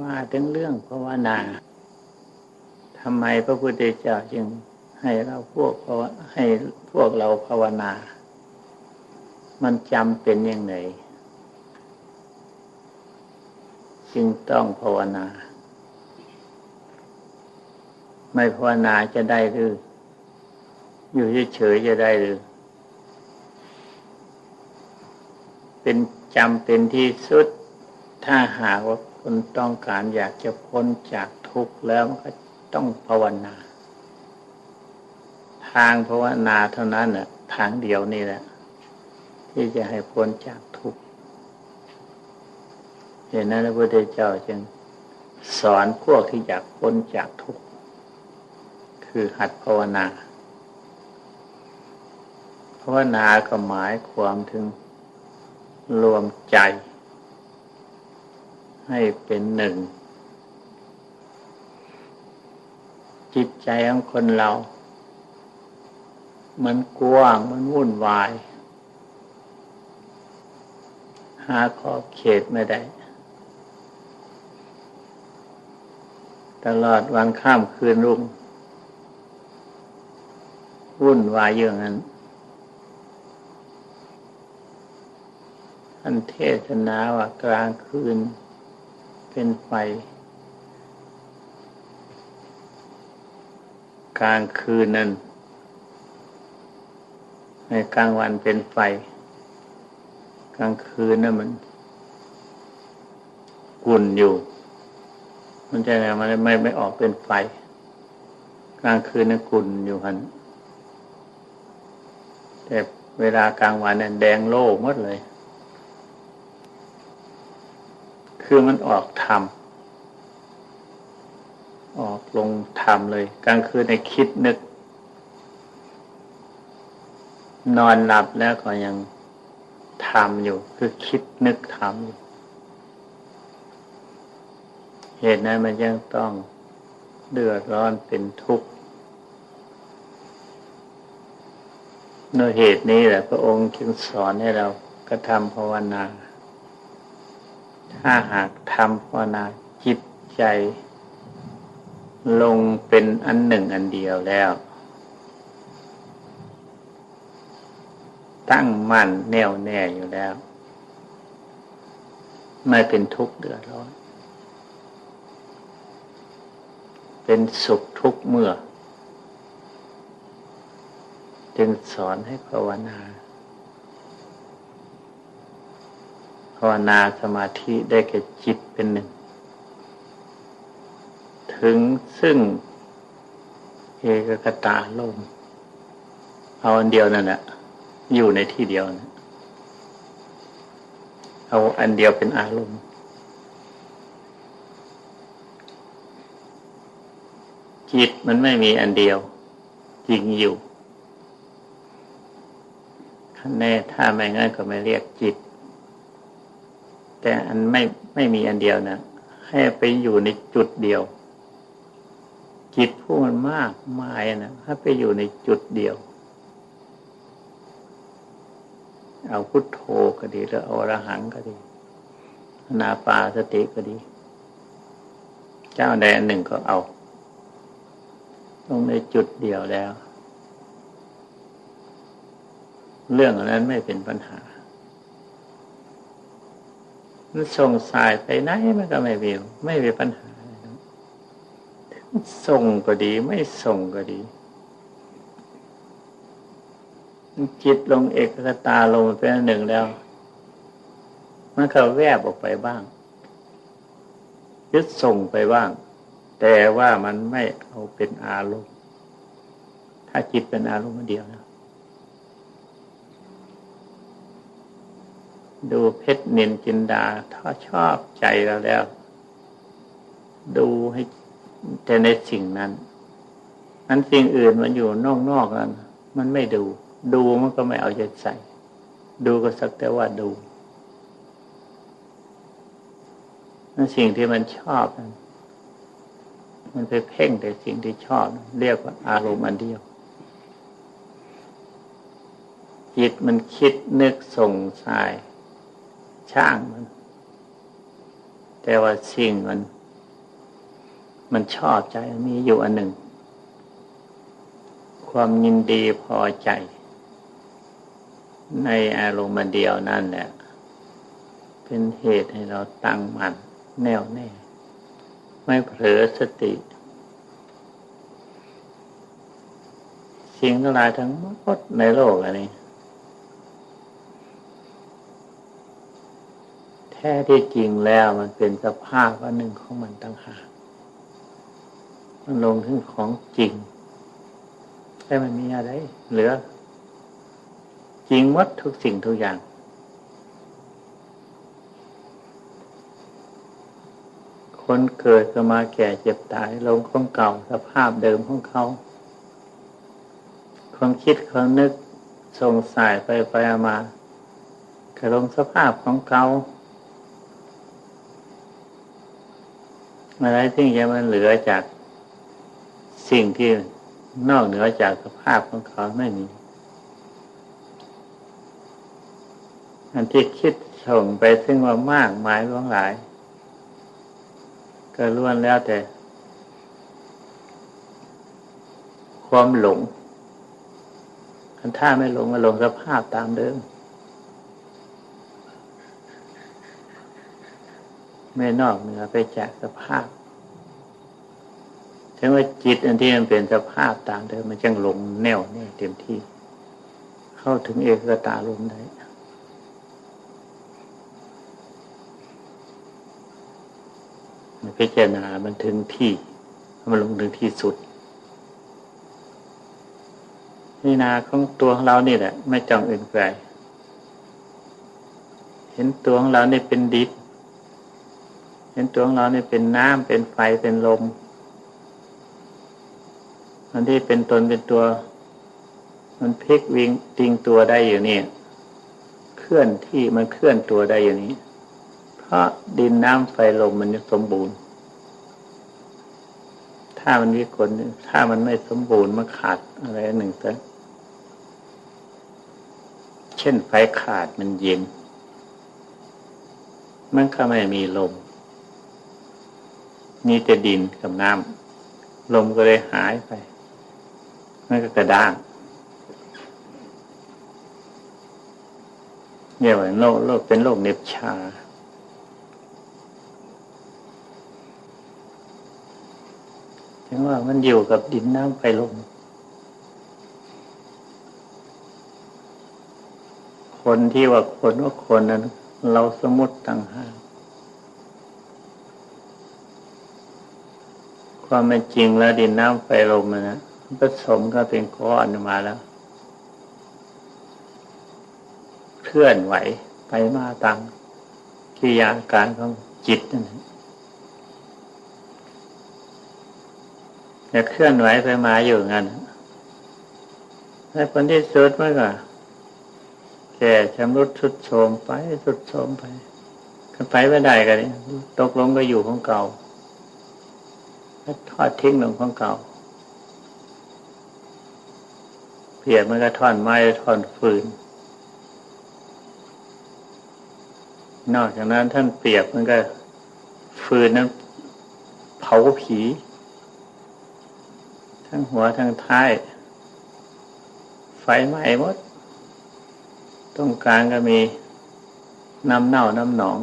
ว่าถึงเรื่องภาวนาทำไมพระพุทธเจ้าจึงให้เราพวกให้พวกเราภาวนา มันจำเป็นยังไงจึงต้องภาวนา ไม่ภาวนาจะได้หรือ อยู่เฉยๆจะได้หรือ เป็นจำเป็นที่สุดถ้าหากว่า คนต้องการอยากจะพ้นจากทุกข์แล้วก็ต้องภาวนา ทางภาวนาเท่านั้นน่ะทางเดียวนี่แหละ ที่จะให้พ้นจากทุกข์เห็นนั้นพระพุทธเจ้าจึงสอนพวกที่อยากพ้นจากทุกข์คือหัดภาวนา ภาวนาก็หมายความถึงรวมใจ ให้เป็นหนึ่ง จิตใจของคนเรา มันกว้างมันวุ่นวาย หาขอบเขตไม่ได้ ตลอดวันข้ามคืนรุ่ง วุ่นวายอย่างนั้นท่านเทศนาว่ากลางคืน เป็นไฟ กลางคืนนั้น ในกลางวันเป็นไฟ กลางคืนนั้นมันกุ่นอยู่ มันจะไงมันไม่ไม่ออกเป็นไฟ กลางคืนนั้นกุ่นอยู่หันแต่เวลากลางวันนั้นแดงโล่หมดเลย คือมันออกทำออกลงทำเลยกลางคืนในคิดนึก นอนหลับแล้วก็ยังทำอยู่ คือคิดนึกทำอยู่เหตุนั้นมันยังต้องเดือดร้อนเป็นทุกข์โดยเหตุนี้แหละพระองค์จึงสอนให้เรากระทำภาวนา ถ้าหากทำภาวนาจิตใจ ลงเป็นอันหนึ่งอันเดียวแล้ว ตั้งมั่นแน่วแน่อยู่แล้ว ไม่เป็นทุกข์เดือดร้อนเป็นสุขทุกเมื่อ จึงสอนให้ภาวนาภาวนาสมาธิได้แก่จิตเป็นหนึ่ง ถึงซึ่งเอกกตาลมเอาอันเดียวนั่นแหละอยู่ในที่เดียวนะเอาอันเดียวเป็นอารมณ์จิตมันไม่มีอันเดียว จริงอยู่แน่ถ้าไม่งั้นก็ไม่เรียกจิต แต่อันไม่ไม่มีอันเดียวนะให้ไปอยู่ในจุดเดียว จิตผู้มันมากมายนะให้ไปอยู่ในจุดเดียว เอาพุทโธก็ดีหรือเอาอรหังก็ดีนาปาสติก็ดี เจ้าใดอันหนึ่งก็เอาตรงในจุดเดียวแล้ว เรื่องนั้นไม่เป็นปัญหา มันส่งสายไปไหนมันก็ไม่มีไม่มีปัญหาส่งก็ดี ไม่ส่งก็ดี จิตลงเอกคตาลงเป็นหนึ่งแล้ว มันก็แวบออกไปบ้าง ยึดส่งไปบ้าง แต่ว่ามันไม่เอาเป็นอารมณ์ ถ้าจิตเป็นอารมณ์เดียวนะ ดูเพชรเนินจินดา ถ้าชอบใจเราแล้ว ดูให้แต่ในสิ่งนั้นนั้นสิ่งอื่นมันอยู่นอกๆนั้นมันไม่ดู ดูมันก็ไม่เอาใจใส่ ดูก็สักแต่ว่าดูนั่นสิ่งที่มันชอบ มันไปเพ่งแต่สิ่งที่ชอบ เรียกว่าอารมณ์อันเดียว จิตมันคิดนึกส่งสาย ช่างมัน แต่ว่าสิ่งมัน มันชอบใจมีอยู่อันหนึ่ง ความยินดีพอใจ ในอารมณ์เดียวนั่นแหละเป็นเหตุให้เราตั้งมั่นแน่วแน่ ไม่เผลอสติ สิ่งทั้งหลายทั้งหมดในโลกอันนี้ ท้ที่จริงแล้วมันเป็นสภาพอันหนึ่งของมันตั้งหากมันลงถึงของจริง แต่มันมีอะไร เหลือ จริงวัดทุกสิ่งทุกอย่างคนเกิดก็มาแก่เจ็บตายลงของเก่าสภาพเดิมของเขา ความคิดความนึกส่งสายไปไปมาก็ลงสภาพของเขา อะไรที่จะมันเหลือจากสิ่งที่นอกเหนือจากสภาพของเขาไม่มี อันที่คิดส่งไปซึ่งว่ามากมายล่วงหลาย ก็ล้วนแล้วแต่ ความหลงคันถ้าไม่หลงก็หลงสภาพตามเดิม ไม่นอกเหนือไปจากสภาพถึงว่าจิตอันที่มันเป็นสภาพตามเดิมมันจังลงแน่วแน่เต็มที่ เข้าถึงเอกตาลมได้มันพิจารณามันถึงที่ มันลงถึงที่สุดนี่นาของตัวของเรานี่แหละ ไม่จองอื่นไกลเห็นตัวของเราเนี่เป็นดิน เห็นตัวของเราเนี่ยเป็นน้ำเป็นไฟเป็นลมอันที่เป็นตนเป็นตัว มันพลิกวิ่งติงตัวได้อยู่นี่เคลื่อนที่มันเคลื่อนตัวได้อย่างนี้ เพราะดินน้ำไฟลมมันสมบูรณ์ ถ้ามันวิกลถ้ามันไม่สมบูรณ์มันขาดอะไรหนึ่งสักเช่นไฟขาดมันเย็น มันก็ไม่มีลม มีแต่ดินกับน้ำลมก็เลยหายไปมันก็กระด้างเนี่ยว่าโรคโรคเป็นโรคเน็บชา ถึงว่ามันอยู่กับดินน้ำไฟลม คนที่ว่าคนว่าคนนั้น เราสมมติต่างหาก ความเป็นจริงแล้วดินน้ำไฟลมนะผสมก็เป็นก้อนมาแล้ว เคลื่อนไหวไปมาตามกิยาการของจิตนั่นจะเคลื่อนไหวไปมาอยู่งั้นในผลที่สุดมันก็แก่ชำรุดสุดโทมไปสุดโทมไปกันไปไม่ได้กันตกลงก็อยู่ของเก่า ทอดทิ้งลงของเก่าเปียกมันก็ท่อนไม้ท่อนฟืน นอกจากนั้นท่านเปรียกมันก็ฟืนนั้นเผาผี ทั้งหัวทั้งท้าย ไฟไหม้หมดตรงกลางก็มีน้ำเน่าน้ำหนอง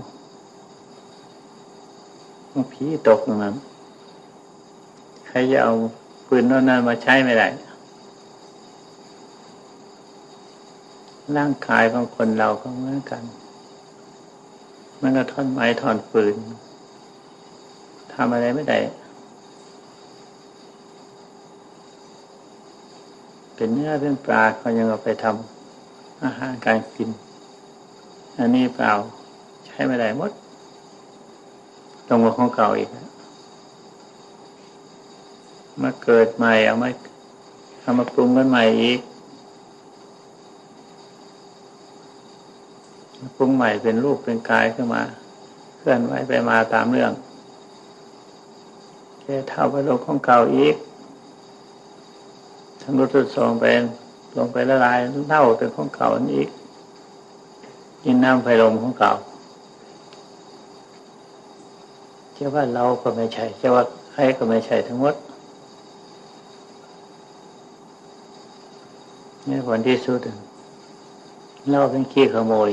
ผีตกตรงนั้น ครจะเอาปืนนั้นมาใช้ไม่ได้ ร่างกายของคนเราก็เหมือนกัน มันก็ท่อนไม้ท่อนฟืนทำอะไรไม่ได้ เป็นเนื้อเป็นปลาเขายังเอาไปทำอาหารการกิน อันนี้เปล่าใช้ไม่ได้หมด ตรงกับของเก่าอีก มาเกิดใหม่เอามาเอามาปรุงกันใหม่อีกปรุงใหม่เป็นรูปเป็นกายขึ้นมา เคลื่อนไหวไปมาตามเรื่องแค่เท่าไปลงของเก่าอีกทั้งรุดสองไปลงไปละลายเท่าเป็นของเก่าอีกยินน้ำไฟลมของเก่าเชื่อว่าเราก็ไม่ใช่เชื่อว่าใครก็ไม่ใช่ทั้งหมด นี่ผลที่สุดเราเป็นขี้ขโมย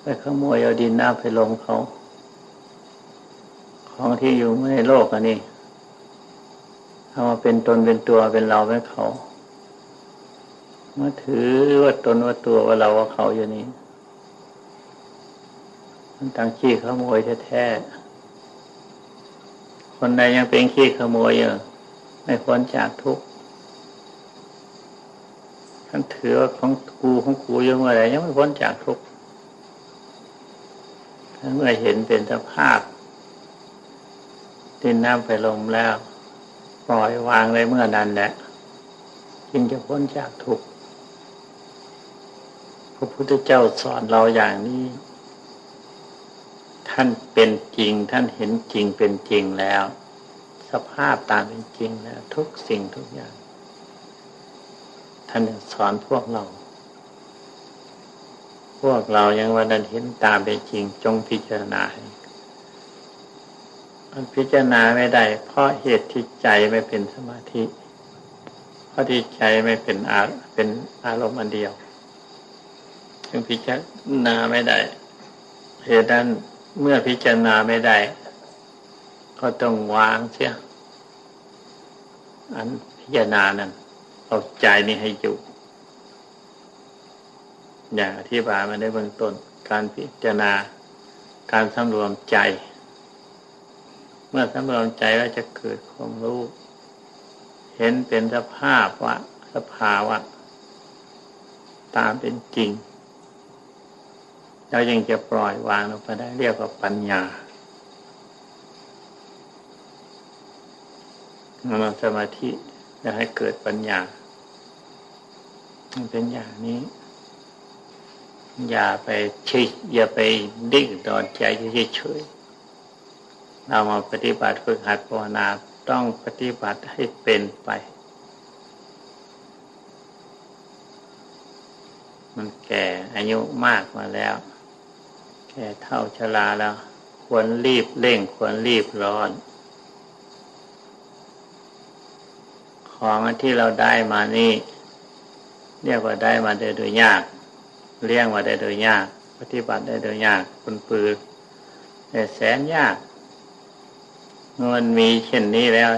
ไปขโมยเอาดินน้ำไปลงเขา ของที่อยู่ในโลกอันนี้เอามาเป็นตนเป็นตัวเป็นเราเป็นเขามาถือว่าตนว่าตัวว่าเราว่าเขาอยู่นี่มันตั้งขี้ขโมยแท้ๆคนใดยังเป็นขี้ขโมยอยู่ไม่พ้นจากทุกข์ ท่านถือว่าของกูของกูยู่เมื่อไรยังไม่พ้นจากทุกข์ท่านเมื่อเห็นเป็นสภาพดินน้ำไปลมแล้ว ปล่อยวางเลยเมื่อนั้นแหละจึงจะพ้นจากทุกข์พระพุทธเจ้าสอนเราอย่างนี้ ท่านเป็นจริง ท่านเห็นจริงเป็นจริงแล้ว สภาพตามเป็นจริงแล้ว ทุกสิ่งทุกอย่าง ท่านสอนพวกเรา พวกเรายังวันนั้นเห็นตามเป็นจริงจงพิจารณาให้มันพิจารณาไม่ได้ เพราะเหตุที่ใจไม่เป็นสมาธิ เพราะที่ใจไม่เป็นอาเป็นอารมณ์อันเดียว จึงพิจารณาไม่ได้เหตุนั้นเมื่อพิจารณาไม่ได้ ก็ต้องวางเสียอันพิจารณานั้น เอาใจนี้ให้อยู่ อย่างอธิบายมาในเบื้องต้น การพิจารณา การสำรวมใจ เมื่อสำรวมใจแล้วจะเกิดความรู้ เห็นเป็นสภาพว่าสภาวะ ตามเป็นจริงแล้วยังจะปล่อยวางลงไปได้เรียกว่าปัญญามันสมาธิ จะให้เกิดปัญญา มันเป็นอย่างนี้ อย่าไปเฉยอย่าไปดิ้งดอนใจเฉยๆเรามาปฏิบัติฝึกหัดภาวนาต้องปฏิบัติให้เป็นไป มันแก่อายุมากมาแล้ว แก่เท่าชราแล้ว ควรรีบเร่งควรรีบร้อน ของที่เราได้มานี่เรียกว่าได้มาได้โดยยาก เลี้ยงมาได้โดยยาก ปฏิบัติได้โดยยากคุณปืนแต่แสนยากมันมีเช่นนี้แล้ว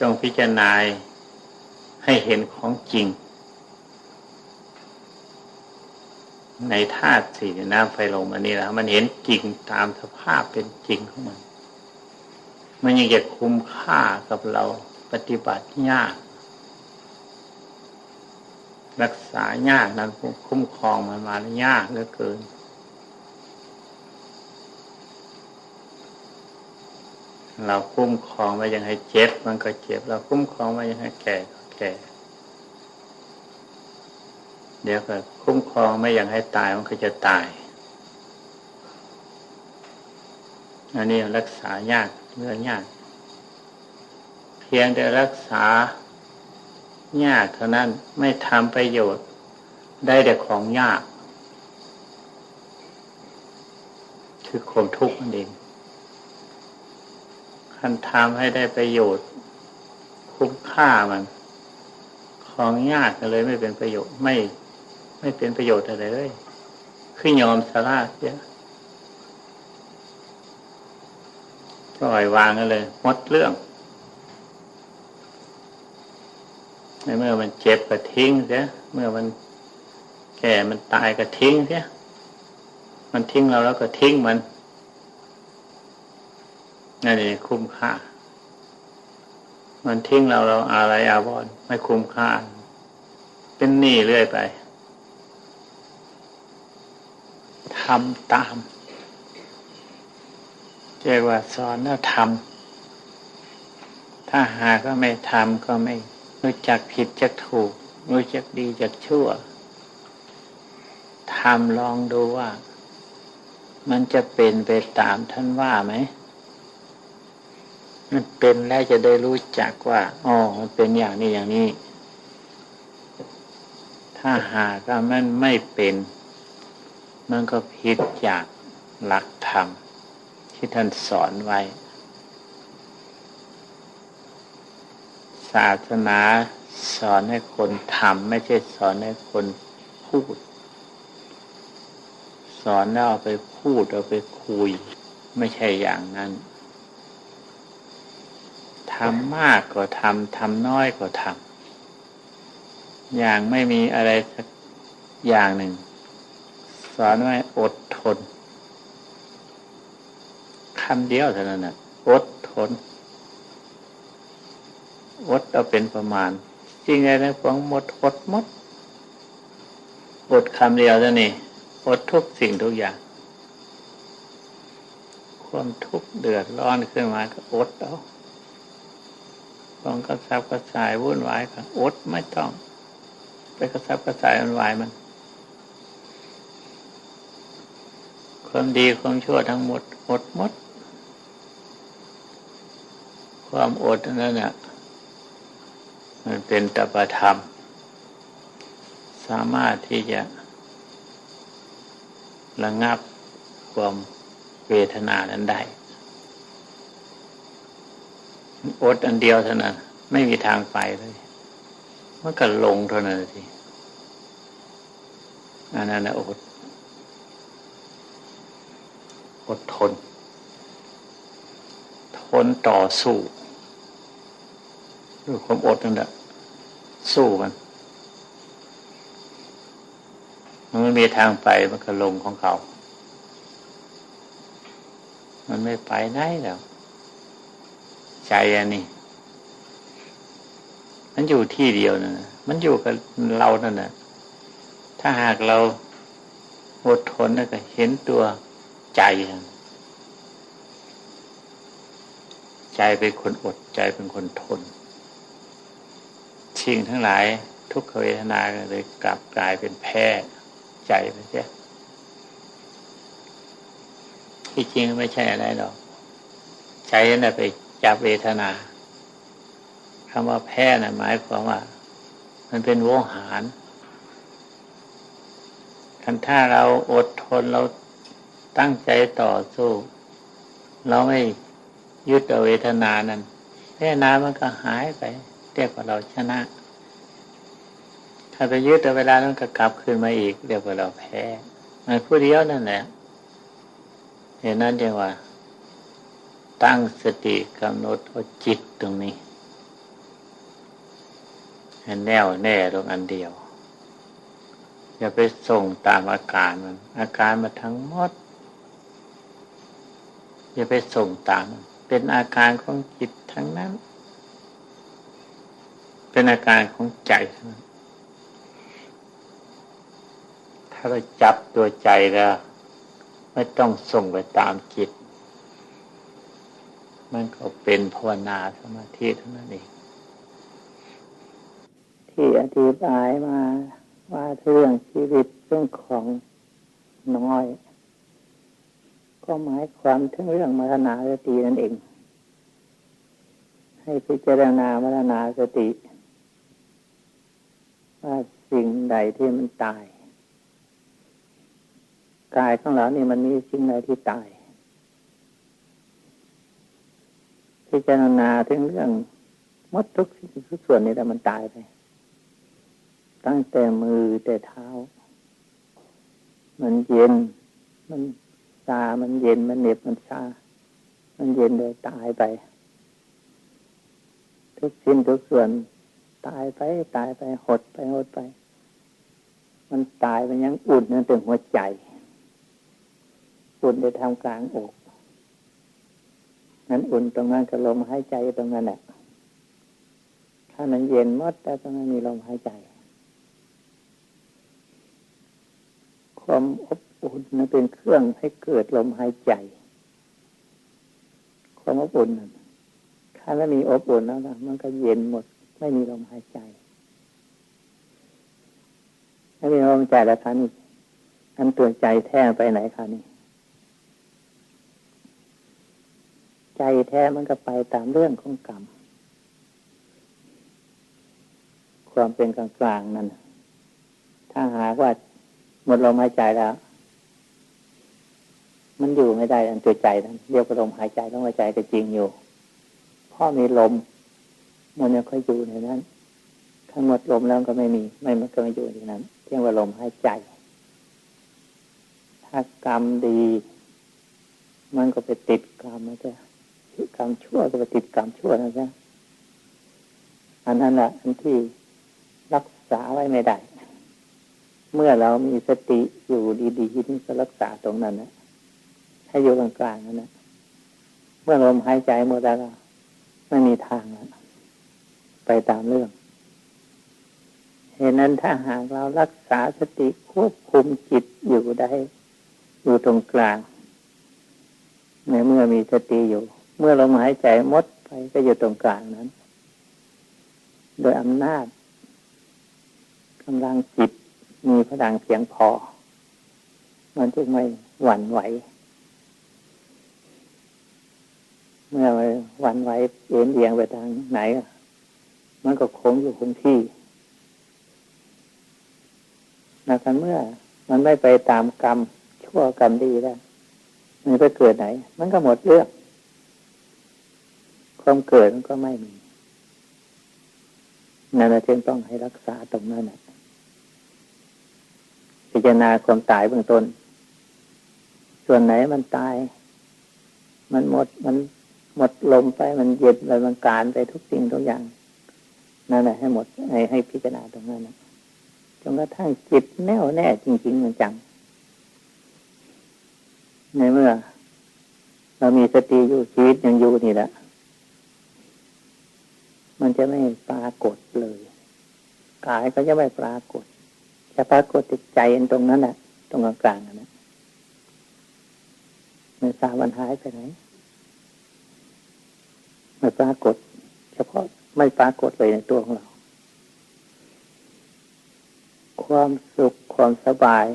จงพิจารณาให้เห็นของจริง ในธาตุสี่น้ำไฟลมอันนี้แล้วมันเห็นจริงตามสภาพเป็นจริงของมัน มันยังจะคุ้มค่ากับเรา ปฏิบัติยาก รักษายากนั้นคุ้มครองมันมายากเหลือเกิน เราคุ้มครองไว้ยังให้เจ็บ มันก็เจ็บ เราคุ้มครองไว้ยังให้แก่ก็แก่เดี๋ยวก็คุ้มครองไม่อย่างให้ตายมันก็จะตาย อันนี้รักษายากเรื่องยาก พียงแต่รักษายากเท่านั้นไม่ทำประโยชน์ได้แต่ของยาก คือความทุกข์นั่นเองคันทำให้ได้ประโยชน์ คุ้มค่ามัน ของยากก็เลยไม่เป็นประโยชน์ไม่ไม่เป็นประโยชน์อะไรเลย คือยอมสาระเสียปล่อยวางกันเลยหมดเรื่อง ในเมื่อมันเจ็บก็ทิ้งเสียเมื่อมันแก่มันตายก็ทิ้งเสียมันทิ้งเราแล้วก็ทิ้งมันนั่นเองคุ้มค่า มันทิ้งเราเราอะไรอาวรไม่คุ้มค่า เป็นหนี้เรื่อยไปทำตามเรียกว่าสอนแล้วทำถ้าหากก็ไม่ทำก็ไม่ รู้จักผิดจักถูก รู้จักดีจักชั่วทำลองดูว่า มันจะเป็นไปตามท่านว่าไหม มันเป็นแล้วจะได้รู้จักว่าอ๋อมันเป็นอย่างนี้อย่างนี้ ถ้าหากมันไม่เป็น มันก็ผิดจากหลักธรรมที่ท่านสอนไว้ ศาสนาสอนให้คนทำไม่ใช่สอนให้คนพูด สอนแล้วเอาไปพูดเอาไปคุย ไม่ใช่อย่างนั้นทำมากก็ทำทำน้อยก็ทำอย่างไม่มีอะไรสักอย่างหนึ่ง สอนไว้อดทนคำเดียวเท่านั้นนะอดทน อดเอาเป็นประมาณจริงไงนะฟังหมดอดหมดอดคำเดียวเท่านี้อดทุกสิ่งทุกอย่าง ความทุกข์เดือดร้อนขึ้นมาก็อดเอาความกระซับกระสายวุ่นวายก็อดไม่ต้อง ไปกระซับกระสายวุ่นวายมัน ความดีความชั่วทั้งหมดอดหมด ความอดนั่นน่ะ มันเป็นตปธรรม สามารถที่จะระงับความเวทนานั้นได้ อดอันเดียวเท่านั้น ไม่มีทางไปเลยมันก็ลงเท่านั้นทีอันนั้นนะอด อดทน ทนต่อสู้ ด้วยความอดนั่นแหละสู้มันมันไม่มีทางไปมันก็ลงของเขา มันไม่ไปไหนแล้ว ใจอันนี้ มันอยู่ที่เดียวนะมันอยู่กับเรานั่นนะถ้าหากเราอดทนแล้วก็เห็นตัวใจใจเป็นคนอดใจเป็นคนทน สิ่งทั้งหลาย ทุกขเวทนาเลยกลับกลายเป็นแพ้ใจไปเสียที่จริงไม่ใช่อะไรหรอกใจนั่นไปจับเวทนาคำว่าแพ้นะ่ะหมายความว่า มันเป็นโวหารคันถ้าเราอดทนเราตั้งใจต่อสู้ เราไม่ยึดเวทนานั้นเวทนามันก็หายไป เรียกว่าเราชนะ ถ้าไปยึดแต่เวลานั้นก็กลับคืนมาอีก เรียกว่าเราแพ้มันผู้เดียวนั่นแหละเห็นนั้นเรียกว่า ตั้งสติกำหนดเอาจิตตรงนี้ให้แน่วแน่ตรงอันเดียว อย่าไปส่งตามอาการมัน อาการมาทั้งหมด อย่าไปส่งตาม เป็นอาการของจิตทั้งนั้น เป็นอาการของใจถ้าเราจับตัวใจแล้ว ไม่ต้องส่งไปตามจิต มันก็เป็นภาวนาสมาธิเท่านั้นเองที่อธิบายมาว่าเรื่องชีวิตเรื่องของน้อย ก็หมายความถึงเรื่องมรณาสตินั่นเอง ให้พิจารณามรณาสติ ว่าสิ่งใดที่มันตายกายของเรานี่มันมีสิ่งใดที่ตายพิจารณาถึงเรื่องมดทุกสิ่งทุกส่วนนี่แต่มันตายไป ตั้งแต่มือแต่เท้า มันเย็น มันชามันเย็น มันเหน็บ มันชา มันเย็นเลยตายไป ทุกชิ้นทุกส่วน ตายไปตายไปหดไปหดไป มันตายไปยังอุ่นนั่นเป็นหัวใจ อุ่นในทำกลางอกนั้นอุ่นตรงนั้นก็ลมหายใจตรงนั้นแหละถ้ามันเย็นมดแต่ตรงนั้นมีลมหายใจ ความอบอุ่นนั้นเป็นเครื่องให้เกิดลมหายใจ ความอบอุ่นนั้นถ้าไม่มีอบอุ่นแล้วนะมันก็เย็นหมด ไม่มีลมหายใจไม่มีลมหายใจแล้วคะนี่อันตัวใจแท้ไปไหนคะนี่ใจแท้มันก็ไปตามเรื่องของกรรม ความเป็นกลางกลางนั่นถ้าหากว่าหมดลมหายใจแล้ว มันอยู่ไม่ได้อันตัวใจนั้นเรียกว่าลมหายใจลมหายใจก็จริงอยู่เพราะมีลม มันยังค่อยอยู่ในนั้นถ้าหมดลมแล้วก็ไม่มี ไม่มันก็ไม่อยู่ในนั้นเพียงว่าลมหายใจ ถ้ากรรมดี มันก็ไปติดกรรมนะจ๊ะกรรมชั่วก็ไปติดกรรมชั่วนะจ๊ะอันนั้นแหละอันที่รักษาไว้ไม่ได้ เมื่อเรามีสติอยู่ดีๆนี่ก็รักษาตรงนั้นนะให้อยู่กลางๆนั่นนะเมื่อลมหายใจหมดแล้วไม่มีทางแล้ว ตามเรื่องเหตุนั้นถ้าหากเรารักษาสติควบคุมจิตอยู่ได้ อยู่ตรงกลางในเมื่อมีสติอยู่ เมื่อลมหายใจมดไปก็อยู่ตรงกลางนั้น โดยอำนาจกำลังจิตมีพลังเพียงพอ มันจึงไม่หวั่นไหว เมื่อหวั่นไหวเอ็นเอียงไปทางไหน มันก็คงอยู่คงที่นะครับเมื่อ มันไม่ไปตามกรรม ชั่วกรรมดีแล้วมันไปเกิดไหน มันก็หมดเรื่อง ความเกิดมันก็ไม่มีนั่นเราจึงต้องให้รักษาตรงนั้นนะพิจารณาความตายเบื้องต้น ส่วนไหนมันตาย มันหมด มันหมดลมไป มันเย็นไปมันการไปทุกสิ่งทุกอย่าง นั่นแหละให้หมดให้ให้พิจารณาตรงนั้นนะจนกระทั่งจิตแน่วแน่จริงๆมันจังในเมื่อ เรามีสติอยู่ชีวิตยังอยู่นี่แหละมันจะไม่ปรากฏเลยกายก็จะไม่ปรากฏจะปรากฏติดใจตรงนั้นแหละตรงกลางๆนะม่ทราบวันหายไปไหนไม่ปรากฏ เฉพาะ ไม่ปรากฏเลยในตัวของเรา ความสุขความสบาย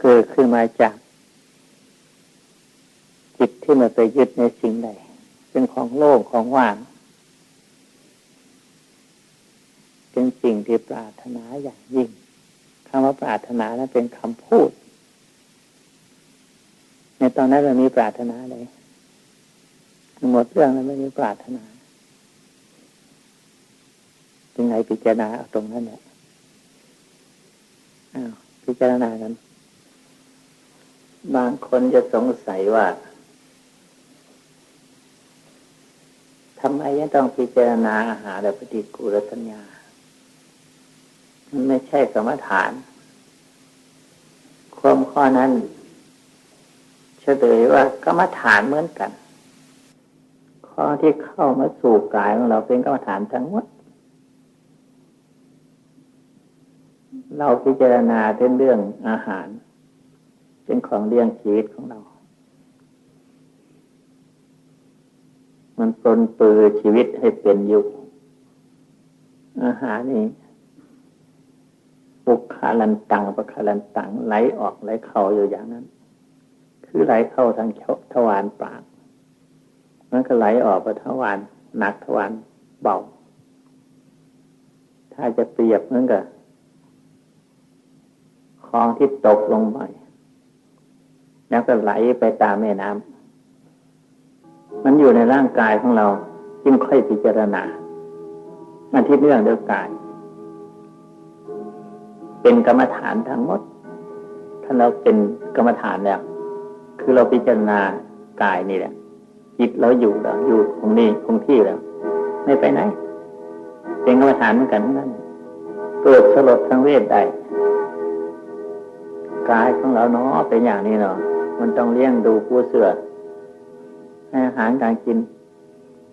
เกิดขึ้นมาจาก จิตที่มันไปยึดในสิ่งใดเป็นของโล่งของว่าง เป็นสิ่งที่ปรารถนาอย่างยิ่งคำว่าปรารถนานั้นเป็นคำพูด ในตอนนั้นเรามีปรารถนาเลยหมดเรื่องแล้วไม่มีปรารถนา ยังไงพิจารณาเอาตรงนั้นเนี่ยอ้าวพิจารณากันบางคนจะสงสัยว่าทำไมยังต้องพิจารณาอาหารและปฏิกูลสัญญามันไม่ใช่กรรมฐาน ความข้อนั้นเฉลยว่ากรรมฐานเหมือนกัน ข้อที่เข้ามาสู่กายของเราเป็นกรรมฐานทั้งหมด เราพิจารณาเรื่องเรื่องอาหาร เป็นของเลี้ยงชีวิตของเรา มันปนปือชีวิตให้เป็นอยู่อาหารนี่ปุกขาลันตังปะขาลันตังไหลออกไหลเข้าอยู่อย่างนั้น คือไหลเข้าทางทวารปากมันก็ไหลออกไปทวารหนักทวารเบา ถ้าจะเปรียบเหมือนกับ คลองที่ตกลงไปแล้วก็ไหลไปตามแม่น้ำมันอยู่ในร่างกายของเราจึงค่อยพิจารณามันที่เรื่องเดียวกันเป็นกรรมฐานทั้งหมด ถ้าเราเป็นกรรมฐานแล้ว คือเราพิจารณากายนี่แหละจิตเราอยู่แล้วอยู่คงนี้คงที่แล้ว ไม่ไปไหน เป็นกรรมฐานเหมือนกันนั้นเกิดสลดทั้งเวทได้ กายของเราเนาะเป็นอย่างนี้เนาะมันต้องเลี้ยงดูผู้เสือให้อาหารการกิน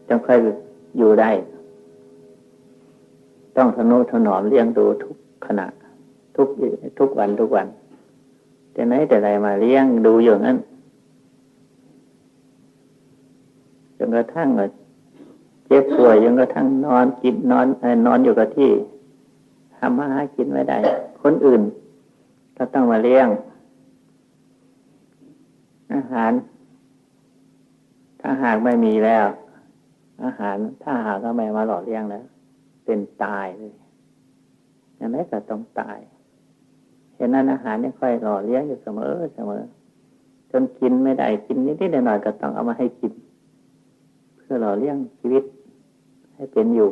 จงค่อยอยู่ได้ ต้องทนุถนอมเลี้ยงดูทุกขณะ ทุกทุกวันทุกวัน แต่ไหนแต่ไรมาเลี้ยงดูอย่างนั้นจนกระทั่งเจ็บป่วยจนกระทั่งนอนกินนอนนอนอยู่กับที่ทำมาหากินไม่ได้ คนอื่น ก็ต้องมาเลี้ยง อาหาร ถ้าหากไม่มีแล้ว อาหารถ้าหากก็ไม่มาหล่อเลี้ยงแล้ว เป็นตายเลยอย่างไรก็ต้องตายฉะนั้นอาหารเนี่ยค่อยหล่อเลี้ยงอยู่เสมอเสมอจนกินไม่ได้กินนิดๆหน่อยก็ต้องเอามาให้กิน เพื่อหล่อเลี้ยงชีวิต ให้เป็นอยู่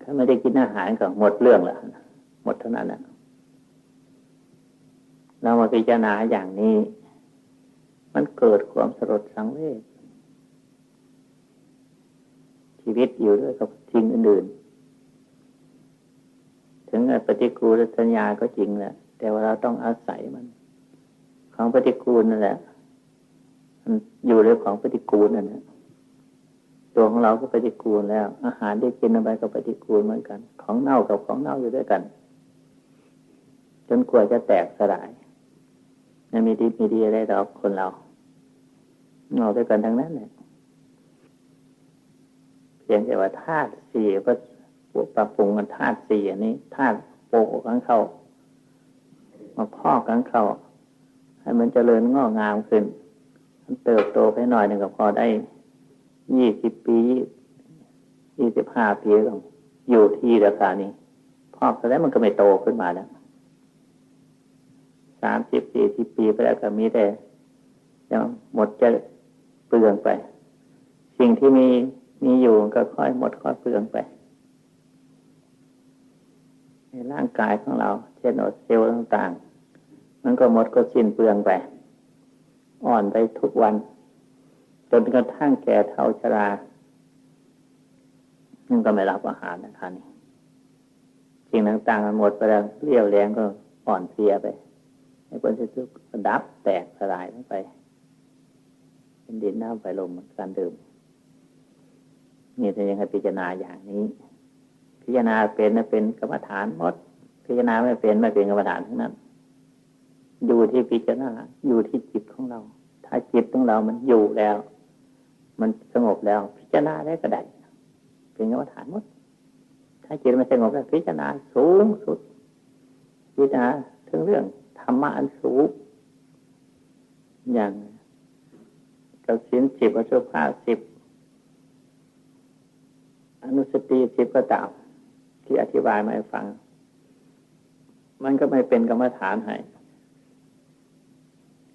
ถ้าไม่ได้กินอาหารก็หมดเรื่องละห มดเท่านั้นนะเรามาพิจารณาอย่างนี้ มันเกิดความสลดสังเวชชีวิตอยู่ด้วยกับทิ้งอื่นๆ ถึงปฏิกูลสัญญาก็จริงแหละแต่ว่าเราต้องอาศัยมัน ของปฏิกูลนั่นแหละมันอยู่ด้วยของปฏิกูลนั่นแหละตัวของเราก็ปฏิกูลแล้ว อาหารที่กินไปก็ปฏิกูลเหมือนกัน ของเน่ากับของเน่าอยู่ด้วยกัน จนกว่าจะแตกสลายไม่มีดีมีดีอะไรหรอกคนเราเงาด้วยกันทั้งนั้นเนี่ยเพียงแต่ว่าธาตุสี่ก็ปรับปรุงกันธาตุสี่อันนี้ธาตุโปกกันเข้ามาพอกกันเข้าให้มันเจริญงอกงามขึ้น มันเติบโตไปหน่อยหนึ่งก็พอได้ยี่สิบปียี่สิบห้าปีก็อยู่ที่ราคานี้ พอกแล้วมันก็ไม่โตขึ้นมาแล้ว สามสิบสี่สิบปีไปแล้วก็มีแต่ยังหมดจะเปลืองไป สิ่งที่มีมีอยู่ก็ค่อยหมดค่อยเปลืองไป ในร่างกายของเราเช่นอดเซลล์ต่างๆ มันก็หมดก็สิ้นเปลืองไป อ่อนไปทุกวัน จนกระทั่งแก่เท่าชรามันก็ไม่รับอาหารนะครับนี่สิ่งต่างๆมันหมดไปแล้วเรี่ยวแรงก็อ่อนเพลียไป ในผลที่สุดดับแตกสลายลงไป เป็นดินน้ำไฟลมการดื่มนี่จะยังให้พิจารณาอย่างนี้ พิจารณาเป็นเป็นกรรมฐานหมด พิจารณาไม่เป็นไม่เป็นกรรมฐานทั้งนั้น อยู่ที่พิจารณาอยู่ที่จิตของเรา ถ้าจิตของเรามันอยู่แล้ว มันสงบแล้ว พิจารณาได้ก็ได้เป็นกรรมฐานหมด ถ้าจิตไม่สงบแล้วพิจารณาสูงสุด พิจารณาถึงเรื่อง ธรรมะอันสูงอย่างกสินสิบอสุภาสิบอนุสติสิบก็ตามที่อธิบายมาให้ฟัง มันก็ไม่เป็นกรรมฐานให้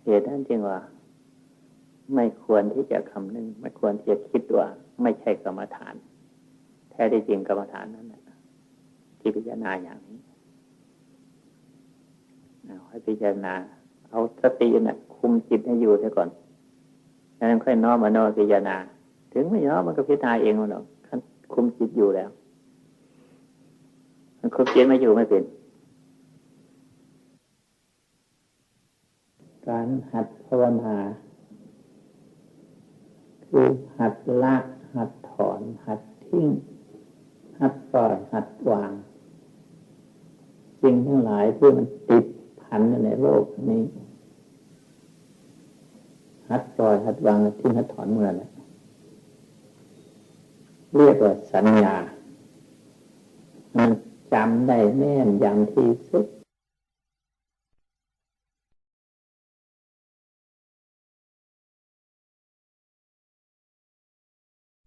เหตุนั้นจึงว่า ไม่ควรที่จะคำนึง ไม่ควรที่จะคิดว่า ไม่ใช่กรรมฐาน แท้ได้จริงกรรมฐานนั้นที่พิจารณาอย่างนี้ ให้พิจารณา เอาสติเนะ่ะคุมจิตให้อยู่ซะก่อนแล้วค่อยน้อมมาโนพิจารณา ถึงไม่น้อมมันก็พิจารณาเองมันหรอกคุมจิตอยู่แล้ว มันคุมจิตไม่อยู่ไม่เป็นการหัดภาวนาคือหัดละหัดถอน หัดทิ้ง หัดปล่อยหัดวางสิ่งทั้งหลายที่มันติด พันในโลกนี้ หัดปล่อยหัดวางทิ้งหัดถอนเมื่อไรเรียกว่าสัญญา มันจำได้แน่นยำที่สุด